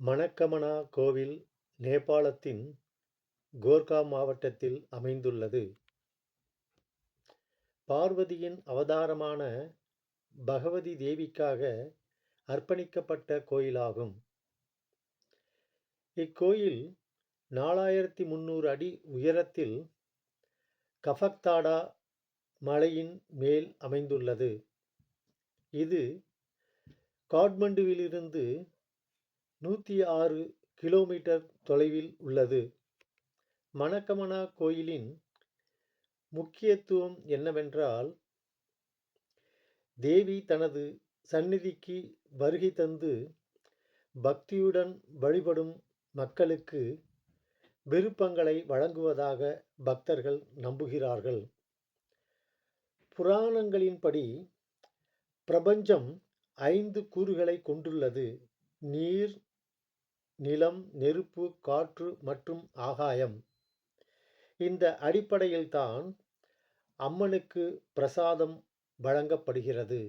மணக்கமனா கோவில் நேபாளத்தின் கோர்கா மாவட்டத்தில் அமைந்துள்ளது. பார்வதியின் அவதாரமான பகவதி தேவிக்காக அர்ப்பணிக்கப்பட்ட கோயிலாகும். இக்கோயில் நாலாயிரத்தி முந்நூறு அடி உயரத்தில் கஃபக்தாடா மலையின் மேல் அமைந்துள்ளது. இது காட்மண்டுவிலிருந்து நூற்றி ஆறு கிலோமீட்டர் தொலைவில் உள்ளது. மணக்கமனா கோயிலின் முக்கியத்துவம் என்னவென்றால், தேவி தனது சந்நிதிக்கு வருகை தந்து பக்தியுடன் வழிபடும் மக்களுக்கு விருப்பங்களை வழங்குவதாக பக்தர்கள் நம்புகிறார்கள். புராணங்களின்படி, பிரபஞ்சம் ஐந்து கூறுகளை கொண்டுள்ளது நீர், நிலம், நெருப்பு, காற்று மற்றும் ஆகாயம். இந்த அடிப்படையில்தான் அம்மனுக்கு பிரசாதம் வழங்கப்படுகிறது.